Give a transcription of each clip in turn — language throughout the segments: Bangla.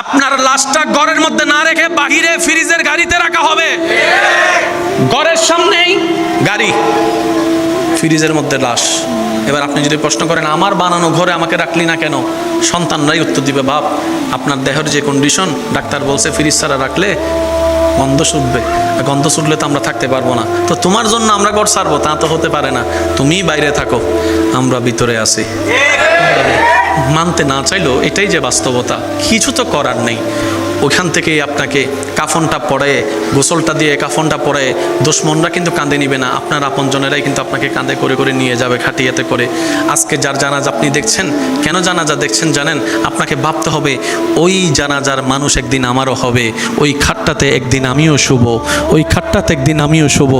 আপনার লাশটা ঘরের মধ্যে না রেখে বাহিরে ফ্রিজের গাড়িতে রাখা হবে। ঘরের সামনেই গাড়ি, ফ্রিজের মধ্যে লাশ। এবার আপনি যদি প্রশ্ন করেন, আমার বানানো ঘরে আমাকে রাখলি না কেন? সন্তানরাই উত্তর দিবে, বাপ, আপনার দেহের যে কন্ডিশন ডাক্তার বলছে ফ্রিজ ছাড়া রাখলে গন্ধ শুটবে। গন্ধ শুটলে তো আমরা থাকতে পারব না। তো তোমার জন্য আমরা ঘর ছাড়বো, তা তো হতে পারে না। তুমিই বাইরে থাকো, আমরা ভিতরে আছি। মানতে না চাইলেও এটাই যে বাস্তবতা কিছু তো করার নেই। ওইখান থেকেই আপনাকে কাফনটা পরে গোসলটা দিয়ে কাফনটা পরে দুশ্মনরা কিন্তু কাঁদে নিবে না, আপনার আপনজনেরাই কিন্তু আপনাকে কাঁধে করে করে নিয়ে যাবে খাটিয়াতে করে। আজকে যার জানাজা আপনি দেখছেন, কেন জানাজা দেখছেন জানেন? আপনাকে ভাবতে হবে, ওই জানাজার মানুষ একদিন আমারও হবে, ওই খাটটাতে একদিন আমিও শুভ ওই খাটটাতে একদিন আমিও শুভ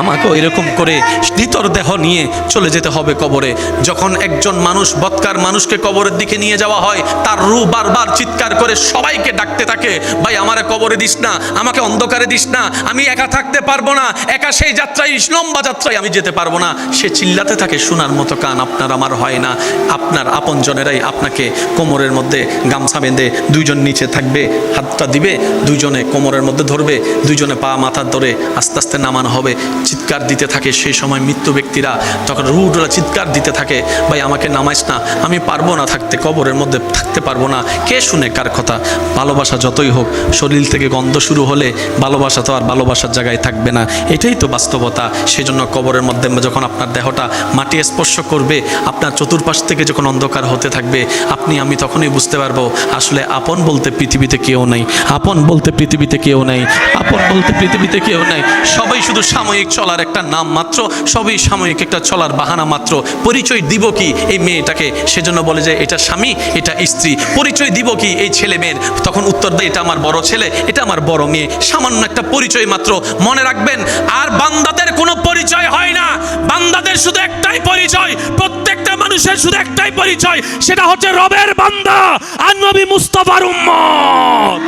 আমাকেও এরকম করে নিতর দেহ নিয়ে চলে যেতে হবে কবরে। যখন একজন মানুষ, বৎকার মানুষকে কবরের দিকে নিয়ে যাওয়া হয়, তার রু বারবার চিৎকার করে সবাইকে ডাকতে থাকে। ভাই, আমারে কবরে দিস না, আমাকে অন্ধকারে দিস না, আমি একা থাকতে পারব না, একা সেই যাত্রায় লম্বা যাত্রায় আমি যেতে পারব না। সে চিল্লাতে থাকে, শোনার মতো কান আপনার আমার হয় না, আপনার আপনজনেরাই আপনাকে কোমরের মধ্যে গামছা বেঁধে দুইজন নিচে থাকবে, হাতটা দিবে, দুইজনে কোমরের মধ্যে ধরবে, দুইজনে পা মাথার ধরে আস্তে আস্তে নামানো হবে। চিৎকার দিতে থাকে সেই সময় মৃত্যু ব্যক্তিরা, তখন রুডরা চিৎকার দিতে থাকে, ভাই, আমাকে নামাইস না, আমি পারব না থাকতে, কবরের মধ্যে থাকতে পারব না, কে শুনে কার কথা? ভালোবাসা যতই হোক, শরীর থেকে গন্ধ শুরু হলে ভালোবাসা তো আর ভালোবাসার জায়গায় থাকবে না। এটাই তো বাস্তবতা। সেজন্য কবরের মধ্যে যখন আপনার দেহটা মাটি স্পর্শ করবে, আপনার চতুর্পাশ থেকে যখন অন্ধকার হতে থাকবে, আপনি, আমি তখনই বুঝতে পারব, আসলে আপন বলতে পৃথিবীতে কেউ নেই, আপন বলতে পৃথিবীতে কেউ নেই, আপন বলতে পৃথিবীতে কেউ নেই। সবাই শুধু সাময়িক চলার একটা নাম মাত্র, সবই সাময়িক একটা চলার বাহানা মাত্র। পরিচয় দিব কি এই মেয়েটাকে? সেজন্য বলে যে, এটা স্বামী, এটা স্ত্রী। পরিচয় দিব কি এই ছেলে মেয়ের? তখন উত্তর দেয় এটা আমার বড় ছেলে, এটা আমার বড় মেয়ে। সামান্য একটা পরিচয় মাত্র মনে রাখবেন। আর বান্দাদের কোনো পরিচয় হয় না। বান্দাদের শুধু একটাই পরিচয়, প্রত্যেকটা মানুষের শুধু একটাই পরিচয়, সেটা হচ্ছে রবের বান্দা আর নবী মুস্তাফার উম্মত।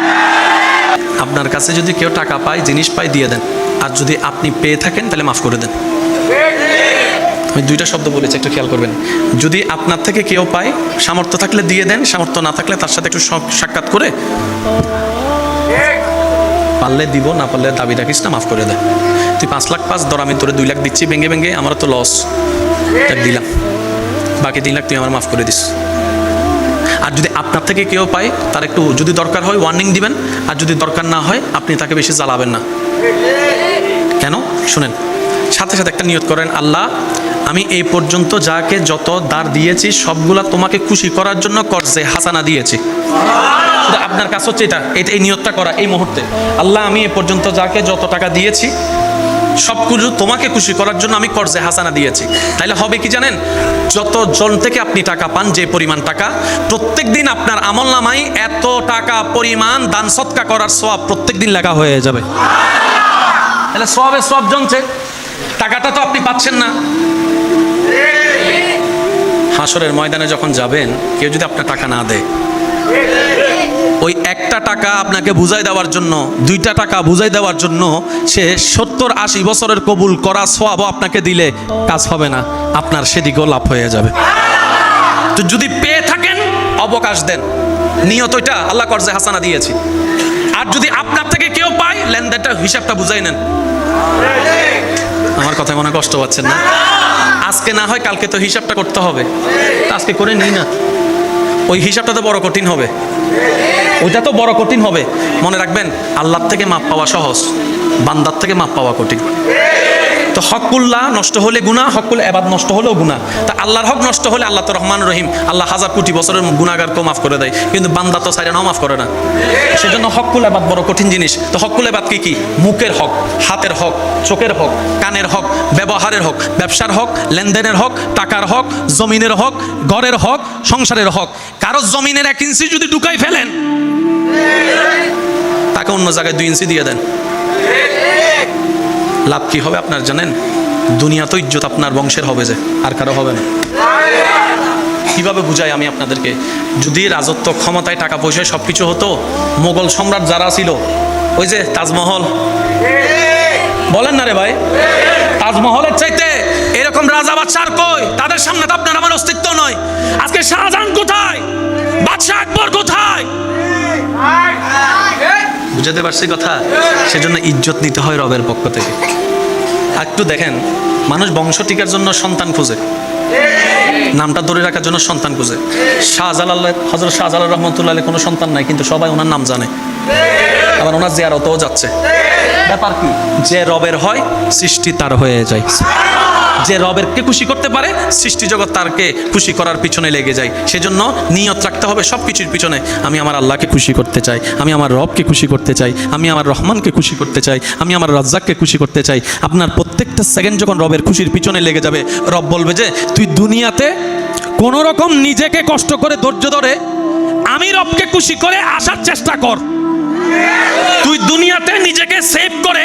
আপনার কাছে যদি কেউ টাকা পায়, জিনিস পায়, দিয়ে দেন। আর যদি আপনি পেয়ে থাকেন, তাহলে মাফ করে দেন। আমি দুইটা শব্দ বলেছি, একটু খেয়াল করবেন। যদি আপনার থেকে কেউ পায়, সামর্থ্য থাকলে দিয়ে দেন, সামর্থ্য না থাকলে তার সাথে একটু সাক্ষাৎ করে। পারলে দিব, না পারলে দাবি রাখিস না, মাফ করে দে। তুই পাঁচ লাখ পাঁচ ধর আমি তোরে দুই লাখ দিচ্ছি, ভেঙে ভেঙে আমার তো লস তাই দিলাম। বাকি তিন লাখ তুই আমার মাফ করে দিস। আর যদি আপনার থেকে কেউ পায়, তার একটু যদি দরকার হয় ওয়ার্নিং দিবেন, আর যদি দরকার না হয়, আপনি তাকে বেশি জ্বালাবেন না। কেন? শুনেন। সাথে সাথে একটা নিয়ত করেন, আল্লাহ আমি এই পর্যন্ত যাকে যত দার দিয়েছি, সবগুলা তোমাকে খুশি করার জন্য করছে হাসানা দিয়েছি। আপনার কাছে হচ্ছে এটা এটা এই নিয়তটা করা, এই মুহূর্তে। আল্লাহ, আমি এ পর্যন্ত যাকে যত টাকা দিয়েছি সব কিছু তোমাকে খুশি করার জন্য আমি কর্জে হাসানা দিয়েছি। তাইলে হবে কি জানেন? যত জন থেকে আপনি টাকা পান, যে পরিমাণ টাকা প্রত্যেক দিন আপনার আমল নামাই এত টাকা পরিমাণ দান সৎকা করার সব প্রত্যেক দিন লেখা হয়ে যাবে। তাহলে সবে সব জমছে। টাকাটা তো আপনি পাচ্ছেন না। হাসরের ময়দানে যখন যাবেন, কেউ যদি আপনার টাকা না দেয়, ওই একটা টাকা আপনাকে বুঝাই দেওয়ার জন্য, দুইটা টাকা বুঝাই দেওয়ার জন্য সে সত্তর আশি বছরের কবুল করা সোয়াবও আপনাকে দিলে কাজ হবে না, আপনার সেদিকেও লাভ হয়ে যাবে। তো যদি পেয়ে থাকেন, অবকাশ দেন। নিয়ত ওইটা আল্লাহ করজে হাসানা দিয়েছি। আর যদি আপনার থেকে কেউ পায় লেনদেনটা হিসাবটা বুঝাই নেন। আমার কথা মনে কষ্ট পাচ্ছেন না? আজকে না হয়, কালকে তো হিসাবটা করতে হবে। আজকে করে নিই না। ওই হিসাবটা তো বড় কঠিন হবে। ওইটা তো বড় কঠিন হবে। মনে রাখবেন, আল্লাহর থেকে মাপ পাওয়া সহজ, বান্দার থেকে মাপ পাওয়া কঠিন। তো হকুল্লাহ নষ্ট হলে গুণা হকুল এবাদ নষ্ট হলেও গুণা তা আল্লাহর হক নষ্ট হলে আল্লাহ তো রহমান রহিম। আল্লাহ হাজার কোটি বছরের গুণাগারকেও মাফ করে দেয়, কিন্তু বান্দা তো সাইরা মাফ করে না। সেজন্য হকুল এবাদ বড় কঠিন জিনিস। তো হকুল এবাদ কি কি? মুখের হক, হাতের হক, চোখের হক, কানের হক, ব্যবহারের হক, ব্যবসার হক, লেনদেনের হক, টাকার হক, জমিনের হক, ঘরের হক, সংসারের হক। কারও জমিনের এক ইঞ্চি যদি ঢুকাই ফেলেন, তাকে অন্য জায়গায় দুই ইঞ্চি দিয়ে দেন। লাভ কি হবে আপনার জানেন? দুনিয়া তো ইজ্জত আপনার বংশের হবে যে, আর কারও হবে না। কীভাবে বুঝাই আমি আপনাদেরকে? যদি রাজত্ব ক্ষমতায় টাকা পয়সায় সব কিছু হতো, মোগল সম্রাট যারা ছিল, ওই যে তাজমহল। বলেন না রে ভাই। তাজমহলের চাইতে এরকম রাজা বাদশার কই? তাদের সামনে তো আপনার আমার অস্তিত্ব নয়। আজকে শাহজাহান কোথায়? বাদশাহ আকবর কোথায়? বুঝাতে পারছি কথা? সেজন্য ইজ্জত নিতে হয় রবের পক্ষ থেকে। একটু দেখেন, মানুষ বংশ টিকার জন্য সন্তান খুঁজে। নামটা ধরে রাখার জন্য সন্তান খুঁজে। শাহজালাল হজরত শাহজালাল রহমতুল্লাহ কোনো সন্তান নাই, কিন্তু সবাই ওনার নাম জানে। আবার ওনার জিয়ারতও যাচ্ছে। ব্যাপার কি? যে রবের হয়, সৃষ্টি তার হয়ে যায়। যে রবেরকে খুশি করতে পারে, সৃষ্টি জগৎ তারকে খুশি করার পিছনে লেগে যায়। সেজন্য নিয়ত রাখতে হবে সব কিছুর পিছনে। আমি আমার আল্লাহকে খুশি করতে চাই, আমি আমার রবকে খুশি করতে চাই, আমি আমার রহমানকে খুশি করতে চাই, আমি আমার রাজ্জাককে খুশি করতে চাই। আপনার প্রত্যেকটা সেকেন্ড যখন রবের খুশির পিছনে লেগে যাবে, রব বলবে যে, তুই দুনিয়াতে কোনো রকম নিজেকে কষ্ট করে ধৈর্য ধরে, আমি রবকে খুশি করে আসার চেষ্টা কর। তুই দুনিয়াতে নিজেকে সেভ করে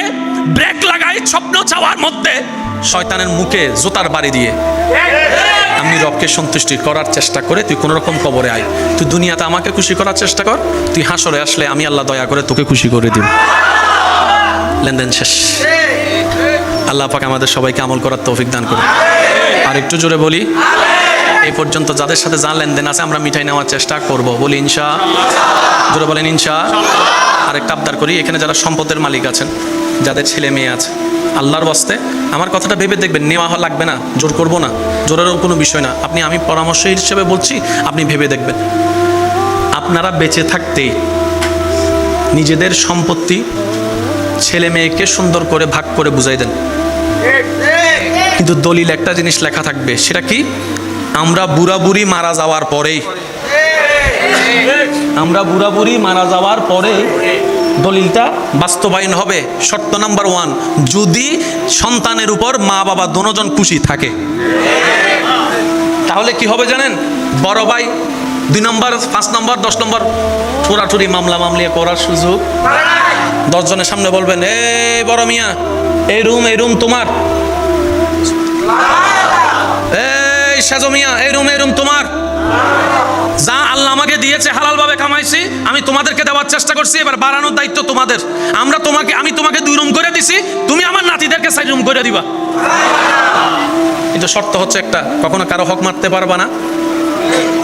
ব্রেক লাগাই স্বপ্ন চাওয়ার মধ্যে শয়তানের মুখে জোতার বাড়ি দিয়ে। আমি রবকে সন্তুষ্টি করার চেষ্টা করে তুই কোনো রকম কবরে আয়। তুই দুনিয়াতে আমাকে খুশি করার চেষ্টা কর, তুই হাসরে আসলে আমি আল্লাহ দয়া করে তোকে খুশি করে দিব লেনদেন শেষ। আল্লাহ পাক আমাদের সবাইকে আমল করার তৌফিক দান করে আর একটু জোরে বলি এই পর্যন্ত যাদের সাথে যা লেনদেন আছে আমরা মিঠাই নেওয়ার চেষ্টা করব। বলি ইনশা, জোরে বলেন ইনশা। আরেকটা আবদার করি, এখানে যারা সম্পদের মালিক আছেন যাদের ছেলে মেয়ে আছে। আল্লাহর বাস্তে আমার কথাটা ভেবে দেখবেন, নেওয়া লাগবে না, জোর করব না, জোরেরও কোনো বিষয় না। আপনি আমি পরামর্শ হিসেবে বলছি, আপনি ভেবে দেখবেন। আপনারা বেঁচে থাকতেই নিজেদের সম্পত্তি ছেলে মেয়েকে সুন্দর করে ভাগ করে বুঝাই দেন। কিন্তু দলিল একটা জিনিস লেখা থাকবে, সেটা কি? আমরা বুড়া বুড়ি মারা যাওয়ার পরেই। আমরা বুড়া বুড়ি মারা যাওয়ার পরে দলিলটা বাস্তবায়ন হবে। শর্ত নাম্বার ওয়ান, যদি সন্তানের উপর মা বাবা দোনোজন খুশি থাকে। তাহলে কি হবে জানেন? বড় ভাই দুই নম্বর, পাঁচ নম্বর, দশ নম্বর ঠোরাঠুরি মামলা মামলিয়া করার সুযোগ। দশজনের সামনে বলবেন এ বড় মিয়া, এই রুম এই রুম তোমার। এই সাজো মিয়া, এই রুম এই রুম তোমার। দিয়েছে হালাল ভাবে কামাইছি, আমি তোমাদেরকে দেওয়ার চেষ্টা করছি, এবার বাড়ানোর দায়িত্ব তোমাদের। আমরা তোমাকে, আমি তোমাকে দুই রুম করে দিছি, তুমি আমার নাতিদেরকে সাইড রুম করে দিবা। কিন্তু শর্ত হচ্ছে একটা, কখনো কারও হক মারতে পারবা না।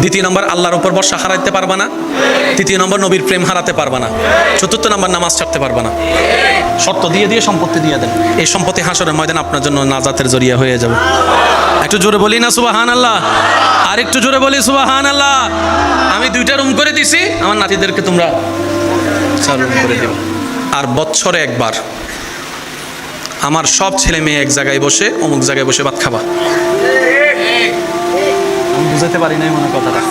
দ্বিতীয় নম্বর, আল্লাহর উপর বর্ষা হারাইতে পারবা না। তৃতীয় নম্বর, নবীর প্রেম হারাতে পারবা না। চতুর্থ নম্বর, নামাজ ছাড়তে পারবা না। শর্ত দিয়ে দিয়ে সম্পত্তি দিয়ে দেন। এই সম্পত্তি হাসরের ময়দান আপনার জন্য নাজাতের জরিয়া হয়ে যাবে। একটু জোরে বলি না সুবাহান আল্লাহ আর একটু জোরে বলি সুবাহান আল্লাহ আমি দুইটা রুম করে দিছি, আমার নাতিদেরকে তোমরা করে দিও। আর বছরে একবার আমার সব ছেলে মেয়ে এক জায়গায় বসে, অমুক জায়গায় বসে ভাত খাবা। বুঝাতে পারি মনে কথাটা।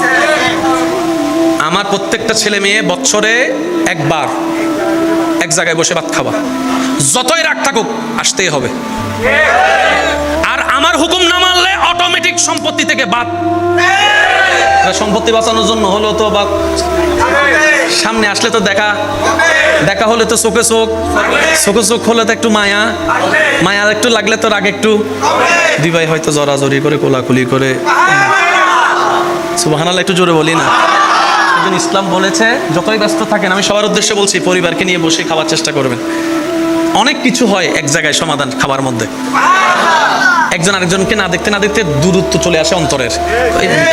আমার প্রত্যেকটা ছেলে মেয়ে বছরে একবার এক জায়গায় বসে ভাত খাবা। যতই রাগ থাকুক, আসতেই হবে। আমার হুকুম না মানলে অটোমেটিক সম্পত্তি থেকে বাদ। সম্পত্তি বাঁচানোর জন্য হলো তো বাদ। সামনে আসলে তো দেখা। দেখা হলে তো চোখে চোখ। চোখে চোখ হলে তো একটু মায়া। মায়া একটু লাগলে তো রাগ একটু। দিবাই হয়তো জড়াজড়ি করে, কোলাকুলি করে। সুবাহানাল্লাহ, একটু জোরে বলি না। সেদিন ইসলাম বলেছে, যতই ব্যস্ত থাকেন, আমি সবার উদ্দেশ্যে বলছি, পরিবারকে নিয়ে বসে খাওয়ার চেষ্টা করবেন। অনেক কিছু হয় এক জায়গায় সমাধান খাবার মধ্যে। একজন আরেকজনকে না দেখতে না দেখতে দূরত্ব চলে আসে অন্তরের।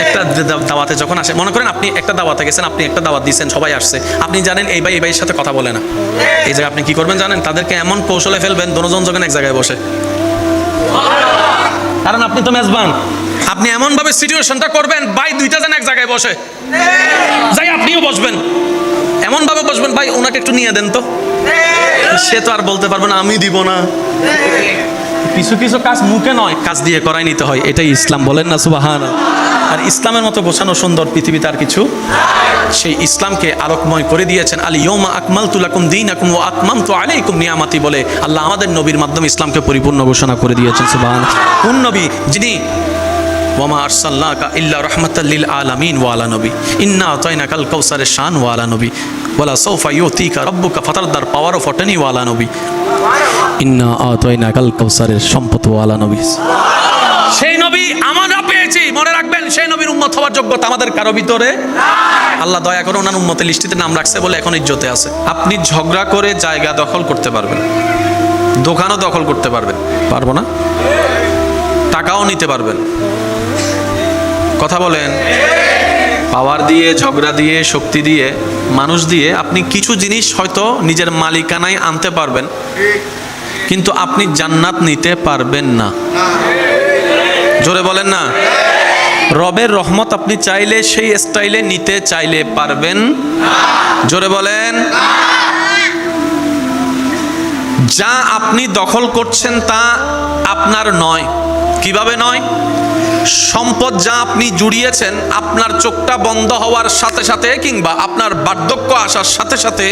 একটা দাওয়াতে যখন আসে, মনে করেন আপনি একটা দাওয়াতে গেছেন, আপনি একটা দাওয়াত দিয়েছেন সবাই আসছে। আপনি জানেন এই ভাই, এই ভাইয়ের সাথে কথা বলে না। এই জায়গায় আপনি কি করবেন জানেন? তাদেরকে এমন কৌশলে ফেলবেন দুজন যখন এক জায়গায় বসে। কারণ আপনি তো মেজবান। আপনি এমন ভাবে সিচুয়েশনটা করবেন, ভাই দুইটা জন এক জায়গায় বসে। যাই, আপনিও বসবেন। এমন ভাবে বসবেন, ভাই, ওনাকে একটু নিয়ে দেন তো। সে তো আর বলতে পারব না, আমি দিব না। কিছু কিছু কাজ মুখে নয়, কাজ দিয়ে করাই নিতে হয়, এটাই ইসলাম, বলেন না সুবাহান আর ইসলামের মতো গোছানো সুন্দর পৃথিবীতে আর কিছু সেই ইসলামকে আলোকময় করে দিয়েছেন, আলী ইয়মা আকমাল তুলাকুম দিন আকুম ও আকমাম তো আলাইকুম নিয়ামাতি বলে আল্লাহ আমাদের নবীর মাধ্যমে ইসলামকে পরিপূর্ণ ঘোষণা করে দিয়েছেন সুবাহান কোন নবী? যিনি ওয়ামা আরসাল্লাকা ইল্লা রহমাতাল্লিল আলামিন ওয়ালা নবী। ইন্না আতাইনা কাল কাউসারের শান ওয়ালা নবী। ওয়ালা সৌফা ইউতিকা রব্বুকা ফাতারদার পাওয়ার অফ অটনি ওয়ালা নবী। ইন্না আতাইনা কাল কাউসারের সম্পদ ওয়ালা নবী। সেই নবী আমরা পেয়েছি। মনে রাখবেন, সেই নবীর উম্মত হওয়ার যোগ্যতা আমাদের কারও ভিতরে আল্লাহ দয়া করে ওনার উম্মতের লিস্টিতে নাম রাখছে বলে এখন ইজ্জতে আছে। আপনি ঝগড়া করে জায়গা দখল করতে পারবেন। দোকানও দখল করতে পারবেন। পারব না? টাকাও নিতে পারবেন। কথা বলেন, পাওয়ার দিয়ে, ঝগড়া দিয়ে, শক্তি দিয়ে, মানুষ দিয়ে আপনি কিছু জিনিস হয়তো নিজের মালিকানায় আনতে পারবেন। কিন্তু আপনি জান্নাত নিতে পারবেন না। জোরে বলেন না। রবের রহমত আপনি চাইলে সেই স্টাইলে নিতে চাইলে পারবেন। জোরে বলেন। যা আপনি দখল করছেন তা আপনার নয়। কীভাবে নয়? সম্পদ যা আপনি জুড়িয়েছেন, আপনার চোখটা বন্ধ হওয়ার সাথে সাথে কিংবা আপনার বার্ধক্য আসার সাথে সাথে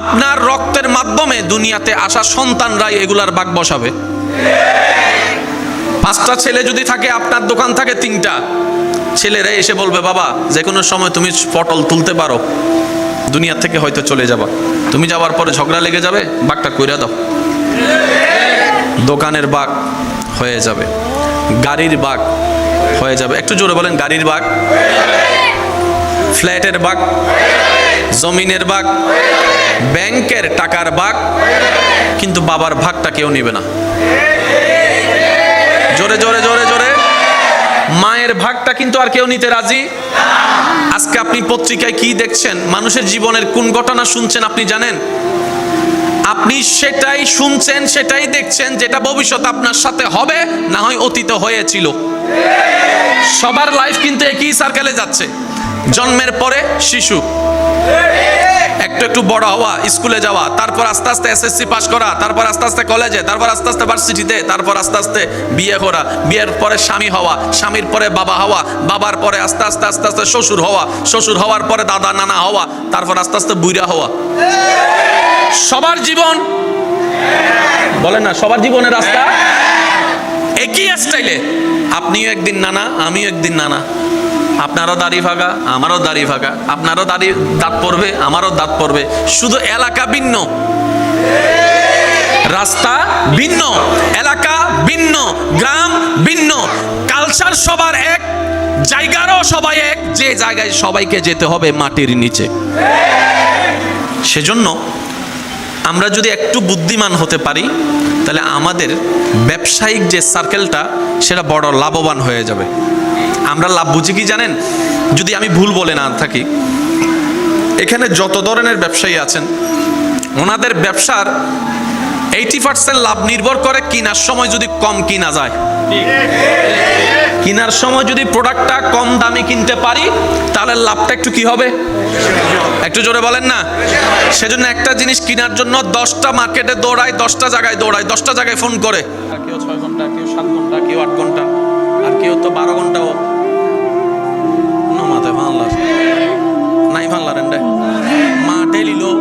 আপনার রক্তের মাধ্যমে দুনিয়াতে আসা সন্তানরাই এগুলার বাগ বসাবে। পাঁচটা ছেলে যদি থাকে, আপনার দোকান থাকে তিনটা, ছেলেরা এসে বলবে, বাবা যে কোনো সময় তুমি পটল তুলতে পারো, দুনিয়া থেকে হয়তো চলে যাবা। তুমি যাওয়ার পরে ঝগড়া লেগে যাবে বাঘটা কইরা দাও। দোকানের বাঘ হয়ে যাবে, গাড়ির বাঘ হয়ে যাবে। একটু জোরে বলেন, গাড়ির বাঘ, ফ্ল্যাটের বাঘ, জমিনের বাঘ, ব্যাংকের টাকার বাঘ, কিন্তু বাবার ভাগটা কেউ নেবে না। জোরে জোরে জোরে জোরে। মায়ের ভাগটা কিন্তু আর কেউ নিতে রাজি? আজকে আপনি পত্রিকায় কি দেখছেন? মানুষের জীবনের কোন ঘটনা শুনছেন আপনি জানেন? আপনি সেটাই শুনছেন, সেটাই দেখছেন, যেটা ভবিষ্যৎ আপনার সাথে হবে, না হয় অতীত হয়েছিল। সবার লাইফ কিন্তু একই সার্কেলে যাচ্ছে। জন্মের পরে শিশু। একটু একটু বড় হওয়া স্কুলে যাওয়া, তারপর আস্তে আস্তে এসএসসি পাস করা, তারপর আস্তে আস্তে কলেজে তারপর আস্তে আস্তে ভার্সিটিতে তারপর আস্তে আস্তে বিয়ে করা, বিয়ের পরে স্বামী হওয়া, স্বামীর পরে বাবা হওয়া, বাবার পরে আস্তে আস্তে আস্তে আস্তে শ্বশুর হওয়া, শ্বশুর হওয়ার পরে দাদা, নানা হওয়া, তারপর আস্তে আস্তে বুইরা হওয়া। সবার জীবন। বলেন না, সবার জীবনের রাস্তা? একই স্টাইলে। আপনিও একদিন নানা, আমিও একদিন নানা। আপনারও দাড়ি ফাঁকা, আমারও দাড়ি ফাঁকা। আপনারও দাড়ি দাঁত পড়বে, আমারও দাঁত পড়বে। শুধু এলাকা ভিন্ন। রাস্তা ভিন্ন, এলাকা ভিন্ন, গ্রাম ভিন্ন। কালচার সবার এক, জায়গারও সবাই এক। যে জায়গায় সবাইকে যেতে হবে মাটির নিচে। সেজন্য আমরা যদি একটু বুদ্ধিমান হতে পারি, তাহলে আমাদের ব্যবসায়িক যে সার্কেলটা সেটা বড় লাভবান হয়ে যাবে। আমরা লাভ বুঝি কি জানেন? যদি আমি ভুল বলে না থাকি, এখানে যত ধরনের ব্যবসায়ী আছেন, ওনাদের ব্যবসার এইটি পার্সেন্ট লাভ নির্ভর করে কেনার সময় যদি কম কিনা যায়। কেনার সময় যদি প্রোডাক্টটা কম দামে কিনতে পারি, তাহলে লাভটা একটু কি হবে? একটু জোরে বলেন না। সেজন্য একটা জিনিস কেনার জন্য দশটা মার্কেটে দৌড়ায়, দশটা জায়গায় দৌড়ায়, দশটা জায়গায় ফোন করে। কেউ ছয় ঘণ্টা, কেউ সাত ঘণ্টা, কেউ আট ঘণ্টা, আর কেউ তো বারো ঘন্টাও। নমাতে ভাল্লার নাই এন্ডে মাঠে লিলো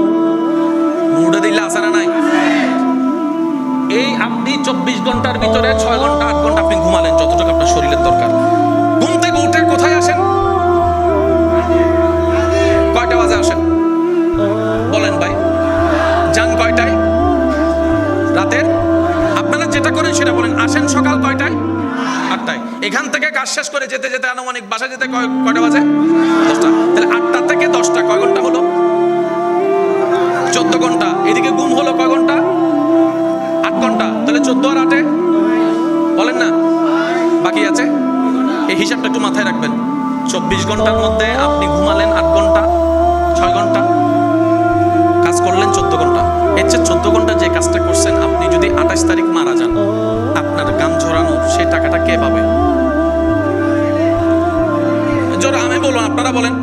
চব্বিশ ঘণ্টার ভিতরে ছয় ঘণ্টা, আট ঘণ্টা আপনি ঘুমালেন, যতটুকু আপনার শরীরের দরকার। ঘুম থেকে উঠে কোথায় আসেন? কয়টা বাজে আসেন? বলেন ভাই। যান কয়টায়? রাতের? আপনারা যেটা করেন সেটা বলেন। আসেন সকাল কয়টায়? আটটায়। এখান থেকে কাজ শেষ করে যেতে যেতে আনুমানিক বাসা যেতে কয় কয়টা বাজে? দশটা। হিসাবটা একটু মাথায় রাখবেন। চব্বিশ ঘণ্টার মধ্যে আপনি ঘুমালেন আট ঘণ্টা, ছয় ঘণ্টা, কাজ করলেন চোদ্দ ঘণ্টা। এর চেয়ে চোদ্দ ঘণ্টা যে কাজটা করছেন, আপনি যদি আঠাশ তারিখ মারা যান, আপনার গাম ঝরানো, সেই টাকাটা কে পাবে? জোর আমি বলুন আপনারা বলেন,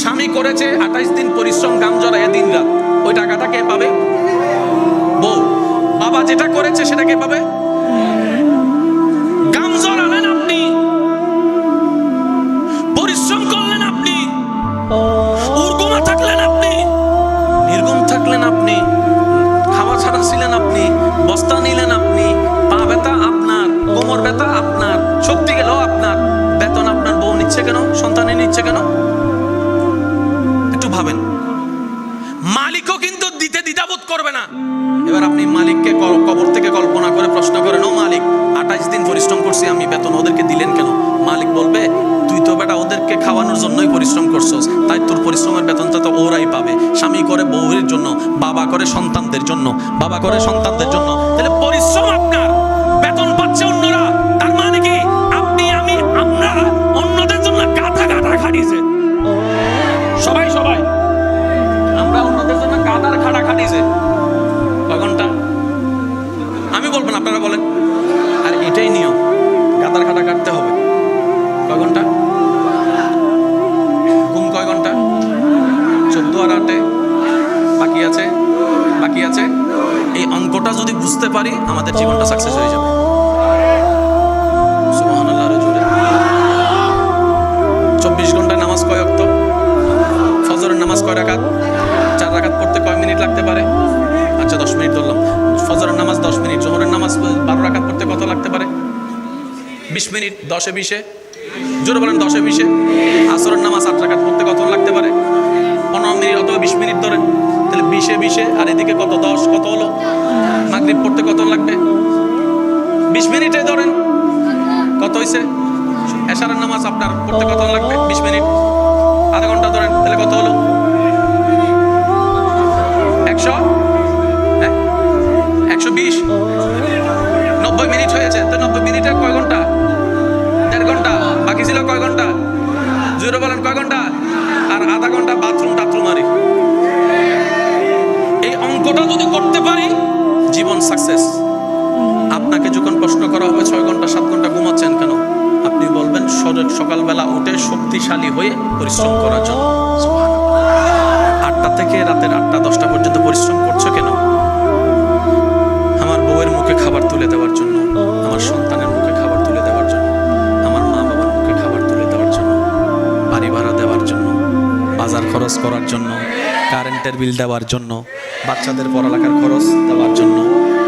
স্বামী করেছে আঠাইশ দিন পরিশ্রম গাম জড়ায় দিন রাত, ওই টাকাটা কে পাবে? বউ, বাবা যেটা করেছে সেটা কে পাবে? নিচ্ছে কেন? সন্তানে নিচ্ছে কেন? একটু ভাবেন। মালিকও কিন্তু দিতে দ্বিধাবোধ করবে না। এবার আপনি মালিককে কবর থেকে কল্পনা করে প্রশ্ন করেন, ও মালিক আঠাইশ দিন পরিশ্রম করছি, আমি বেতন ওদেরকে দিলেন কেন? মালিক বলবে, তুই তো বেটা ওদেরকে খাওয়ানোর জন্যই পরিশ্রম করছস, তাই তোর পরিশ্রমের বেতনটা তো ওরাই পাবে। স্বামী করে বউয়ের জন্য, বাবা করে সন্তানদের জন্য, বাবা করে সন্তানদের জন্য আছে, এই অঙ্কটা যদি বুঝতে পারি, আমাদের জীবনটা সাকসেস হয়ে যাবে। চব্বিশ ঘন্টায় নামাজ কয় অক্ত ফজরের নামাজ কয় রাকাত? চার রাকাত পড়তে কয় মিনিট লাগতে পারে? আচ্ছা দশ মিনিট ধরলাম। ফজরের নামাজ দশ মিনিট, জোহরের নামাজ বারো রাকাত পড়তে কত লাগতে পারে? বিশ মিনিট, দশে বিশে? জোরে বলেন, দশে বিশে? আসরের নামাজ আট রাকাত পড়তে কত লাগতে পারে? পনেরো মিনিট অথবা বিশ মিনিট ধরেন। তাহলে বিশে বিশে, আর এদিকে কত দশ, কত হলো? মাগরীব পড়তে কত লাগবে? বিশ মিনিটে ধরেন। কত হয়েছে এশারের নামাজ আপনার পড়তে কত লাগবে? যদি করতে পারি, জীবন সাকসেস আপনাকে যখন প্রশ্ন করা হবে, ছয় ঘণ্টা, সাত ঘণ্টা ঘুমাচ্ছেন কেন? আপনি বলবেন সর- সকালবেলা উঠে শক্তিশালী হয়ে পরিশ্রম করার জন্য। আটটা থেকে রাতের আটটা, দশটা পর্যন্ত পরিশ্রম করছ কেন? আমার বউয়ের মুখে খাবার তুলে দেওয়ার জন্য, আমার সন্তানের মুখে খাবার তুলে দেওয়ার জন্য, আমার মা বাবার মুখে খাবার তুলে দেওয়ার জন্য, বাড়ি ভাড়া দেওয়ার জন্য, বাজার খরচ করার জন্য, কারেন্টের বিল দেওয়ার জন্য বাচ্চাদের পড়ালেখার খরচ দেওয়ার জন্য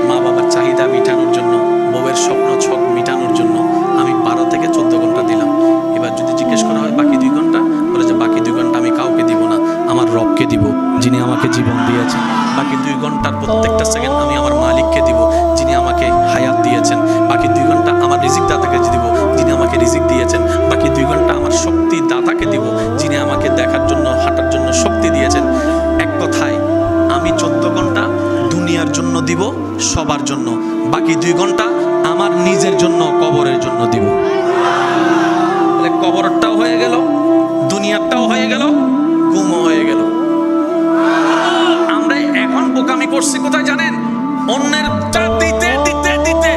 মা বাবার চাহিদা মেটানোর জন্য, বউয়ের স্বপ্ন ছক মেটানোর জন্য আমি বারো থেকে চোদ্দ ঘণ্টা দিলাম। এবার যদি জিজ্ঞেস করা হয়, বাকি দুই ঘণ্টা? বলে যে, বাকি দুই ঘণ্টা আমি কাউকে দিব না, আমার রবকে দিব, যিনি আমাকে জীবন দিয়েছেন। বাকি দুই ঘণ্টার প্রত্যেকটা সেকেন্ড আমি আমার মালিককে দিব, যিনি আমাকে হায়াত দিয়েছেন। বাকি দুই ঘণ্টা আমার রিজিক দাতাকে দিব দিব সবার জন্য। বাকি দুই ঘণ্টা আমার নিজের জন্য, কবরের জন্য দিব। কবরটাও হয়ে গেল দুনিয়ারটাও হয়ে গেল গুমও হয়ে গেল। আমরা এখন বোকামি করছি কোথায় জানেন? অন্যের দিতে দিতে দিতে।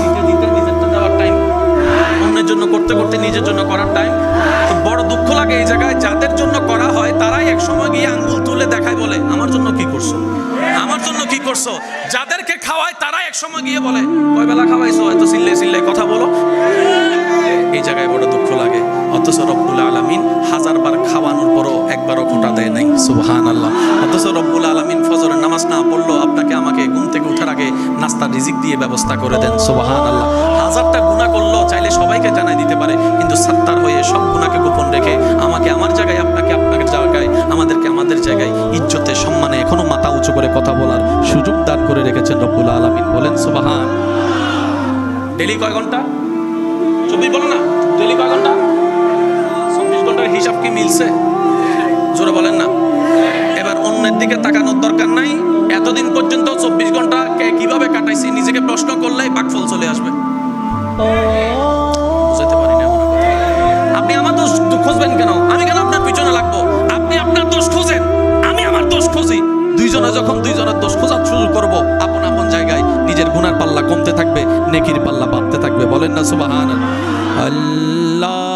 দিতে দিতে নিজেরটা দেওয়ার টাইম অন্যের জন্য করতে করতে নিজের জন্য করার টাইম দুঃখ লাগে এই জায়গায়। যাদের জন্য করা হয়, তারাই এক সময় গিয়ে আঙ্গুল তুলে দেখায় বলে, আমার জন্য কি করছ? আমার জন্য কি করছ? যাদেরকে খাওয়ায়, তারাই এক সময় গিয়ে বলে কয় বেলা খাওয়াইছো? হয়তো সিল্লে সিল্লে কথা বলো। এই জায়গায় বড় দুঃখ লাগে। অথচ রব্বুল আলমিন হাজারবার খাওয়ানোর পরও একবারও খোটা দেয় নাই। সুবহান আল্লাহ অথচ রব্বুল আলমিন ফজরের নামাজ না পড়ল, আপনাকে আমাকে ঘুম থেকে উঠার আগে নাস্তা, রিজিক দিয়ে ব্যবস্থা করে দেন। সুবহান আল্লাহ হাজারটা গুণা করল, চাইলে সবাইকে জানাই দিতে পারে, কিন্তু সাত্তার হয়ে সব গুণাকে রেখে আমাকে আমার জায়গায়, আপনাকে আপনাকে জায়গায়, আমাদেরকে আমাদের জায়গায় ইজ্জতে সম্মানে এখনও মাথা উঁচু করে কথা বলার সুযোগ দান করে রেখেছেন রব্বুল আলমিন। বলেন, সুবাহান। ডেলি কয় ঘণ্টা? চব্বিশ বলো না? ডেলি কয় ঘণ্টা? চব্বিশ ঘণ্টার হিসাব কি মিলছে? জোরে বলেন না। এবার অন্যের দিকে তাকানোর দরকার নাই। এতদিন পর্যন্ত চব্বিশ ঘণ্টা কে কীভাবে কাটাইছি, নিজেকে প্রশ্ন করলেই বাকফল চলে আসবে। খুঁজবেন কেন? আমি কেন আপনার পিছনে লাগবো? আপনি আপনার দোষ খুঁজেন। আমি আমার দোষ খুঁজি। দুইজনে যখন দুইজনের দোষ খোঁজার শুরু করব, আপন আপন জায়গায় নিজের গুনার পাল্লা কমতে থাকবে, নেকির পাল্লা বাড়তে থাকবে। বলেন না সুবাহান আল্লাহ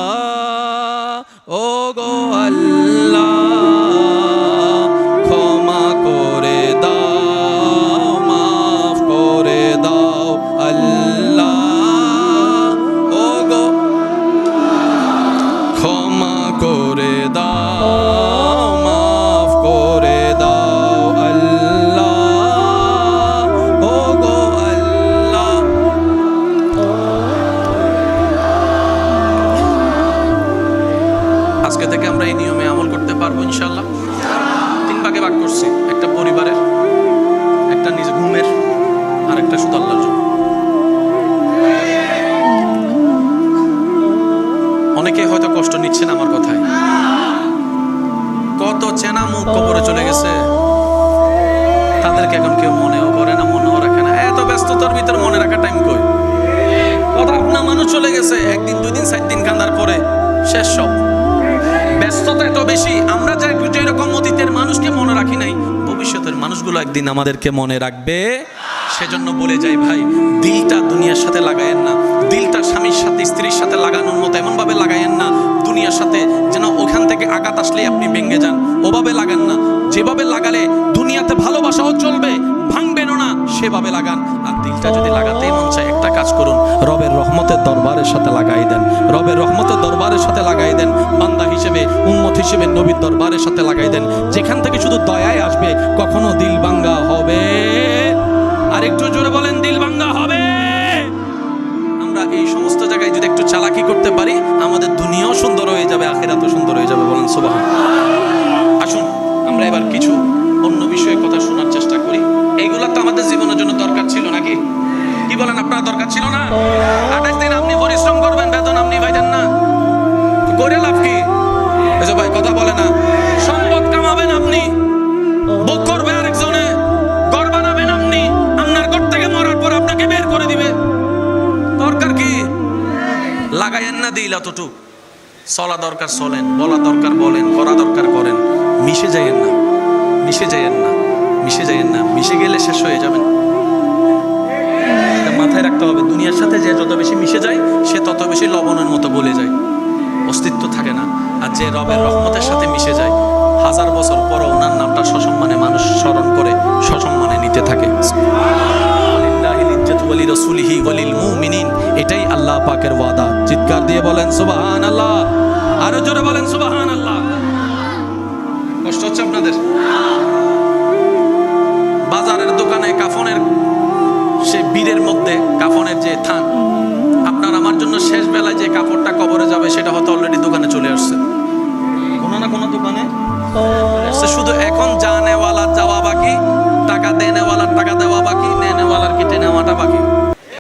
মানুষগুলো একদিন আমাদেরকে মনে রাখবে। সেজন্য বলে যাই ভাই, দিলটা দুনিয়ার সাথে লাগায়েন না। দিলটা স্বামীর সাথে, স্ত্রীর সাথে লাগানোর মতো এমনভাবে লাগায়েন না, দুনিয়ার সাথে। যেন ওখান থেকে আঘাত আসলে আপনি ভেঙে যান। ওভাবে লাগান না। যেভাবে লাগালে দুনিয়াতে ভালোবাসাও চলবে, ভাঙবেনও না, সেভাবে লাগান। দিলটা যদি লাগাতেই মন চায়, একটা কাজ করুন। রবের রহমতের দরবারের সাথে লাগাই দেন। রবের রহমতের দরবারের সাথে লাগাই দেন। বান্দা হিসেবে, উম্মত হিসেবে নবীর দরবারের সাথে লাগাই দেন। যেখান থেকে শুধু দয়ায় আসবে, কখনো দিল ভাঙ্গা হবে। আর একটু জোরে বলেন, দিল ভাঙ্গা হবে। আমরা এই সমস্ত জায়গায় যদি একটু চালাকি করতে পারি, আমাদের দুনিয়াও সুন্দর হয়ে যাবে, আখেরাতও সুন্দর হয়ে যাবে, বলেন সুবাহ দরকার চলেন, বলা দরকার বলেন, করা দরকার করেন, মিশে যাইয়েন না, মিশে যাইয়েন না, মিশে যাইয়েন না, মিশে গেলে শেষ হয়ে যাবেন। মাথায় রাখতে হবে, দুনিয়ার সাথে যে যত বেশি মিশে যায়, সে তত বেশি লবণের মতো গলে যায়। অস্তিত্ব থাকে না, আর যে রবের রহমতের সাথে মিশে যায়, হাজার বছর পর ওনার নামটা সসম্মানে মানুষ স্মরণ করে, সসম্মানে নিতে থাকে। এটাই আল্লাহ পাকের ওয়াদা। চিৎকার দিয়ে বলেন, সুবহানাল্লাহ। আরও জোরে বলেন সুবাহান আল্লাহ কষ্ট হচ্ছে আপনাদের? বাজারের দোকানে কাফনের সে বীরের মধ্যে, কাফনের যে থান, আপনার আমার জন্য শেষ বেলায় যে কাপড়টা কবরে যাবে, সেটা হয়তো অলরেডি দোকানে চলে আসছে। কোনো না কোনো দোকানে? শুধু এখন যা নেওয়ালা যাওয়া বাকি, টাকা দেনেওয়ালার টাকা দেওয়া বাকি নেওয়ালার কেটে নেওয়াটা বাকি?